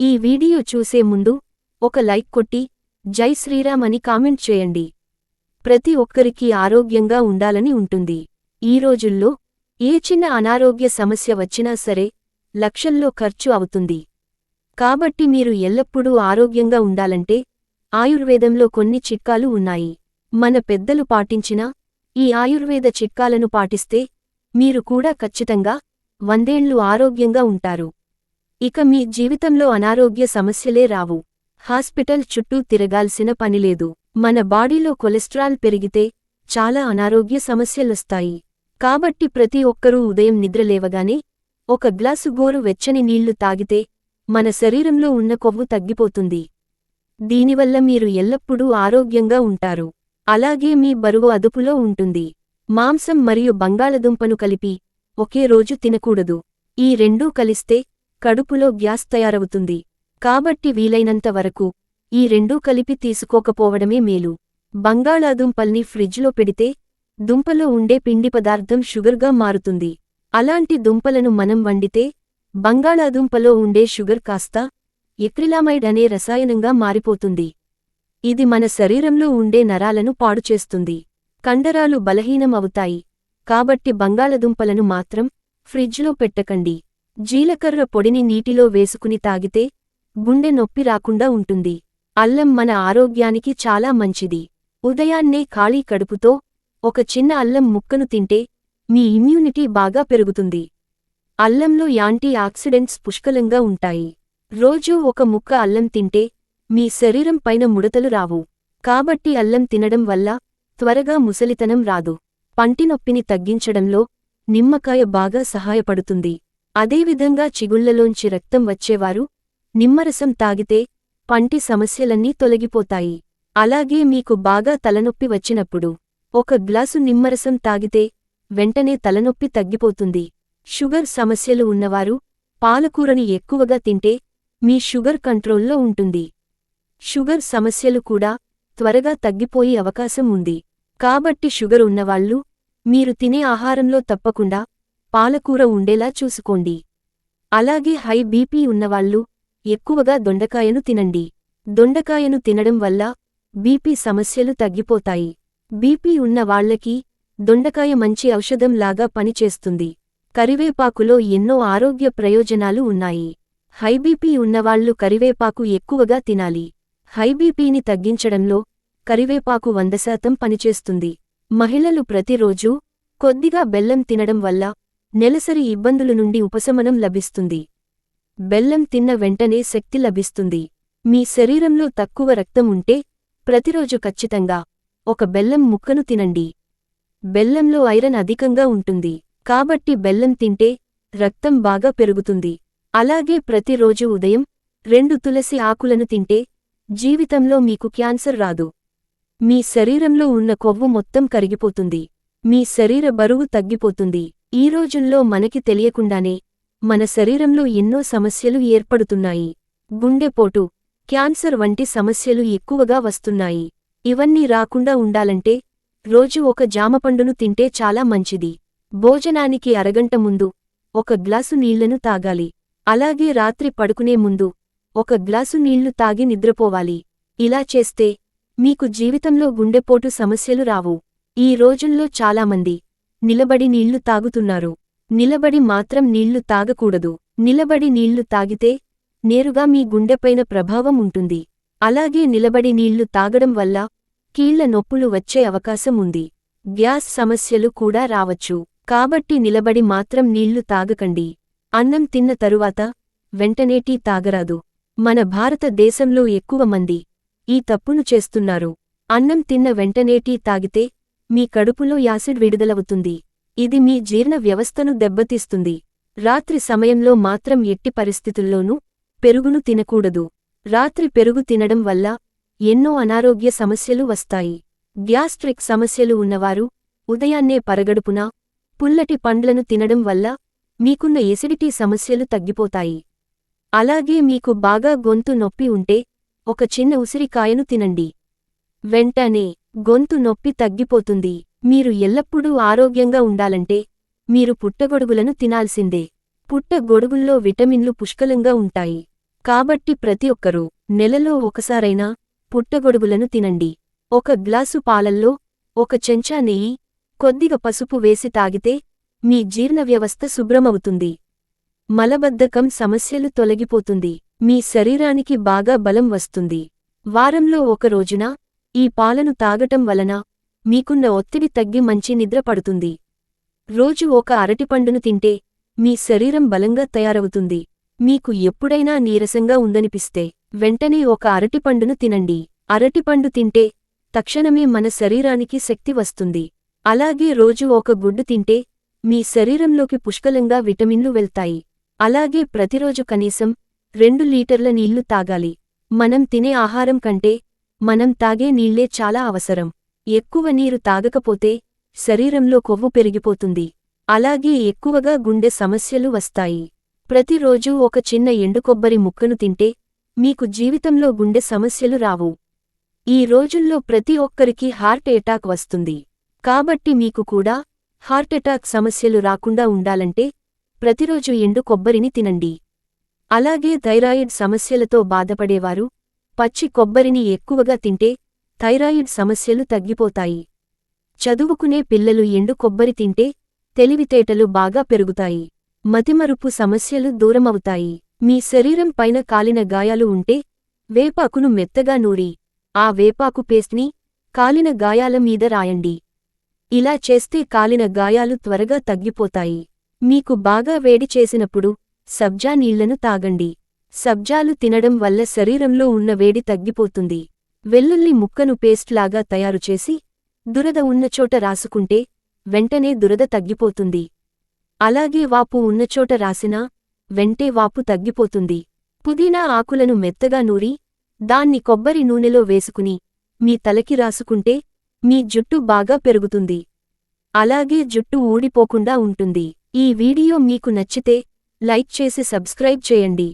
ఈ వీడియో చూసే ముందు ఒక లైక్ కొట్టి జై శ్రీరామ్ అని కామెంట్ చేయండి. ప్రతి ఒక్కరికి ఆరోగ్యంగా ఉండాలని ఉంటుంది. ఈ రోజుల్లో ఏ చిన్న అనారోగ్య సమస్య వచ్చినా సరే లక్షల్లో ఖర్చు అవుతుంది. కాబట్టి మీరు ఎల్లప్పుడూ ఆరోగ్యంగా ఉండాలంటే ఆయుర్వేదంలో కొన్ని చిట్కాలు ఉన్నాయి. మన పెద్దలు పాటించిన ఈ ఆయుర్వేద చిట్కాలను పాటిస్తే మీరు కూడా ఖచ్చితంగా వందేళ్ళు ఆరోగ్యంగా ఉంటారు. ఇక మీ జీవితంలో అనారోగ్య సమస్యలే రావు. హాస్పిటల్ చుట్టూ తిరగాల్సిన పనిలేదు మన బాడీలో కొలెస్ట్రాల్ పెరిగితే చాలా అనారోగ్య సమస్యలొస్తాయి. కాబట్టి ప్రతి ఒక్కరూ ఉదయం నిద్రలేవగానే ఒక గ్లాసు గోరు వెచ్చని నీళ్ళు తాగితే మన శరీరంలో ఉన్న కొవ్వు తగ్గిపోతుంది. దీనివల్ల మీరు ఎల్లప్పుడూ ఆరోగ్యంగా ఉంటారు. అలాగే మీ బరువు అదుపులో ఉంటుంది. మాంసం మరియు బంగాళదుంపను కలిపి ఒకే రోజు తినకూడదు. ఈ రెండూ కలిస్తే కడుపులో గ్యాస్ తయారవుతుంది. కాబట్టి వీలైనంత వరకు ఈ రెండూ కలిపి తీసుకోకపోవడమే మేలు. బంగాళాదుంపల్ని ఫ్రిడ్జ్లో పెడితే దుంపలో ఉండే పిండి పదార్థం షుగర్గా మారుతుంది. అలాంటి దుంపలను మనం వండితే బంగాళాదుంపలో ఉండే షుగర్ కాస్త ఎక్రిలామైడ్ అనే రసాయనంగా మారిపోతుంది. ఇది మన శరీరంలో ఉండే నరాలను పాడుచేస్తుంది కండరాలు బలహీనం అవుతాయి కాబట్టి బంగాళదుంపలను మాత్రం ఫ్రిడ్జ్లో పెట్టకండి. జీలకర్ర పొడిని నీటిలో వేసుకుని తాగితే గుండె నొప్పి రాకుండా ఉంటుంది. అల్లం మన ఆరోగ్యానికి చాలా మంచిది. ఉదయాన్నే ఖాళీ కడుపుతో ఒక చిన్న అల్లం ముక్కను తింటే మీ ఇమ్యూనిటీ బాగా పెరుగుతుంది. అల్లంలో యాంటీ ఆక్సిడెంట్స్ పుష్కలంగా ఉంటాయి. రోజూ ఒక ముక్క అల్లం తింటే మీ శరీరం పైన ముడతలు రావు. కాబట్టి అల్లం తినడం వల్ల త్వరగా ముసలితనం రాదు. పంటినొప్పిని తగ్గించడంలో నిమ్మకాయ బాగా సహాయపడుతుంది. అదేవిధంగా చిగుళ్ళలోంచి రక్తం వచ్చేవారు నిమ్మరసం తాగితే పంటి సమస్యలన్నీ తొలగిపోతాయి. అలాగే మీకు బాగా తలనొప్పి వచ్చినప్పుడు ఒక గ్లాసు నిమ్మరసం తాగితే వెంటనే తలనొప్పి తగ్గిపోతుంది. షుగర్ సమస్యలు ఉన్నవారు పాలకూరని ఎక్కువగా తింటే మీ షుగర్ కంట్రోల్లో ఉంటుంది. షుగర్ సమస్యలు కూడా త్వరగా తగ్గిపోయే అవకాశం ఉంది. కాబట్టి షుగర్ ఉన్నవాళ్ళు మీరు తినే ఆహారంలో తప్పకుండా పాలకూర ఉండేలా చూసుకోండి. అలాగే హై బీపీ ఉన్నవాళ్ళు ఎక్కువగా దొండకాయను తినండి. దొండకాయను తినడం వల్ల బీపీ సమస్యలు తగ్గిపోతాయి. బీపీ ఉన్న వాళ్ళకి దొండకాయ మంచి ఔషధం లాగా పనిచేస్తుంది. కరివేపాకులో ఎన్నో ఆరోగ్య ప్రయోజనాలు ఉన్నాయి. హైబీపీ ఉన్నవాళ్ళు కరివేపాకు ఎక్కువగా తినాలి. హైబీపీని తగ్గించడంలో కరివేపాకు వంద శాతం పనిచేస్తుంది. మహిళలు ప్రతిరోజూ కొద్దిగా బెల్లం తినడం వల్ల నెలసరి ఇబ్బందుల నుండి ఉపశమనం లభిస్తుంది. బెల్లం తిన్న వెంటనే శక్తి లభిస్తుంది. మీ శరీరంలో తక్కువ రక్తం ఉంటే ప్రతిరోజు ఖచ్చితంగా ఒక బెల్లం ముక్కను తినండి. బెల్లంలో ఐరన్ అధికంగా ఉంటుంది. కాబట్టి బెల్లం తింటే రక్తం బాగా పెరుగుతుంది. అలాగే ప్రతిరోజు ఉదయం రెండు తులసి ఆకులను తింటే జీవితంలో మీకు క్యాన్సర్ రాదు. మీ శరీరంలో ఉన్న కొవ్వు మొత్తం కరిగిపోతుంది. మీ శరీర బరువు తగ్గిపోతుంది. ఈ రోజుల్లో మనకి తెలియకుండానే మన శరీరంలో ఎన్నో సమస్యలు ఏర్పడుతున్నాయి. గుండెపోటు క్యాన్సర్ వంటి సమస్యలు ఎక్కువగా వస్తున్నాయి. ఇవన్నీ రాకుండా ఉండాలంటే రోజు ఒక జామపండును తింటే చాలా మంచిది. భోజనానికి అరగంట ముందు ఒక గ్లాసు నీళ్ళను తాగాలి. అలాగే రాత్రి పడుకునే ముందు ఒక గ్లాసు నీళ్ళు తాగి నిద్రపోవాలి. ఇలా చేస్తే మీకు జీవితంలో గుండెపోటు సమస్యలు రావు. ఈ రోజుల్లో చాలామంది నిలబడి నీళ్ళు తాగుతున్నారు. నిలబడి మాత్రం నీళ్ళు తాగకూడదు. నిలబడి నీళ్ళు తాగితే నేరుగా మీ గుండెపైన ప్రభావం ఉంటుంది. అలాగే నిలబడి నీళ్ళు తాగడం వల్ల కీళ్ళ నొప్పులు వచ్చే అవకాశం ఉంది. గ్యాస్ సమస్యలు కూడా రావచ్చు. కాబట్టి నిలబడి మాత్రం నీళ్ళు తాగకండి. అన్నం తిన్న తరువాత వెంటనే టీ తాగరాదు. మన భారతదేశంలో ఎక్కువ మంది ఈ తప్పును చేస్తున్నారు. అన్నం తిన్న వెంటనే టీ తాగితే మీ కడుపులో యాసిడ్ విడుదలవుతుంది. ఇది మీ జీర్ణ వ్యవస్థను దెబ్బతీస్తుంది. రాత్రి సమయంలో మాత్రం ఎట్టి పరిస్థితుల్లోనూ పెరుగును తినకూడదు. రాత్రి పెరుగు తినడం వల్ల ఎన్నో అనారోగ్య సమస్యలు వస్తాయి. గ్యాస్ట్రిక్ సమస్యలు ఉన్నవారు ఉదయాన్నే పరగడుపున పుల్లటి పండ్లను తినడం వల్ల మీకున్న ఎసిడిటీ సమస్యలు తగ్గిపోతాయి. అలాగే మీకు బాగా గొంతు నొప్పి ఉంటే ఒక చిన్న ఉసిరికాయను తినండి. వెంటనే గొంతు నొప్పి తగ్గిపోతుంది. మీరు ఎల్లప్పుడూ ఆరోగ్యంగా ఉండాలంటే మీరు పుట్టగొడుగులను తినాల్సిందే. పుట్టగొడుగుల్లో విటమిన్లు పుష్కలంగా ఉంటాయి. కాబట్టి ప్రతి ఒక్కరూ నెలలో ఒకసారైనా పుట్టగొడుగులను తినండి. ఒక గ్లాసు పాలల్లో ఒక చెంచా నెయ్యి కొద్దిగా పసుపు వేసి తాగితే మీ జీర్ణ వ్యవస్థ శుభ్రమవుతుంది. మలబద్ధకం సమస్యలు తొలగిపోతుంది. మీ శరీరానికి బాగా బలం వస్తుంది. వారంలో ఒక రోజున ఈ పాలను తాగటం వలన మీకున్న ఒత్తిడి తగ్గి మంచి నిద్ర పడుతుంది. రోజు ఒక అరటిపండును తింటే మీ శరీరం బలంగా తయారవుతుంది. మీకు ఎప్పుడైనా నీరసంగా ఉందనిపిస్తే వెంటనే ఒక అరటిపండును తినండి. అరటిపండు తింటే తక్షణమే మన శరీరానికి శక్తి వస్తుంది. అలాగే రోజు ఒక గుడ్డు తింటే మీ శరీరంలోకి పుష్కలంగా విటమిన్లు వెళ్తాయి. అలాగే ప్రతిరోజు కనీసం రెండు లీటర్ల నీళ్ళు తాగాలి. మనం తినే ఆహారం కంటే మనం తాగే నీళ్ళే చాలా అవసరం. ఎక్కువ నీరు తాగకపోతే శరీరంలో కొవ్వు పెరిగిపోతుంది. అలాగే ఎక్కువగా గుండె సమస్యలు వస్తాయి. ప్రతిరోజూ ఒక చిన్న ఎండుకొబ్బరి ముక్కను తింటే మీకు జీవితంలో గుండె సమస్యలు రావు. ఈ రోజుల్లో ప్రతి ఒక్కరికి హార్ట్ ఎటాక్ వస్తుంది. కాబట్టి మీకు కూడా హార్ట్ ఎటాక్ సమస్యలు రాకుండా ఉండాలంటే ప్రతిరోజు ఎండు కొబ్బరిని తినండి. అలాగే థైరాయిడ్ సమస్యలతో బాధపడేవారు పచ్చి కొబ్బరిని ఎక్కువగా తింటే థైరాయిడ్ సమస్యలు తగ్గిపోతాయి. చదువుకునే పిల్లలు ఎండు కొబ్బరి తింటే తెలివితేటలు బాగా పెరుగుతాయి. మతిమరుపు సమస్యలు దూరమవుతాయి. మీ శరీరం పైన కాలిన గాయాలు ఉంటే వేపాకును మెత్తగా నూరి ఆ వేపాకు పేస్ట్ని కాలిన గాయాల మీద రాయండి. ఇలా చేస్తే కాలిన గాయాలు త్వరగా తగ్గిపోతాయి. మీకు బాగా వేడి చేసినప్పుడు సబ్జా నీళ్ళను తాగండి. సబ్జాలు తినడం వల్ల శరీరంలో ఉన్న వేడి తగ్గిపోతుంది. వెల్లుల్లి ముక్కను పేస్ట్ లాగా తయారుచేసి దురద ఉన్నచోట రాసుకుంటే వెంటనే దురద తగ్గిపోతుంది. అలాగే వాపు ఉన్నచోట రాసినా వెంటే వాపు తగ్గిపోతుంది. పుదీనా ఆకులను మెత్తగా నూరి దాన్ని కొబ్బరి నూనెలో వేసుకుని మీ తలకి రాసుకుంటే మీ జుట్టు బాగా పెరుగుతుంది. అలాగే జుట్టు ఊడిపోకుండా ఉంటుంది. ఈ వీడియో మీకు నచ్చితే లైక్ చేసి సబ్స్క్రైబ్ చేయండి.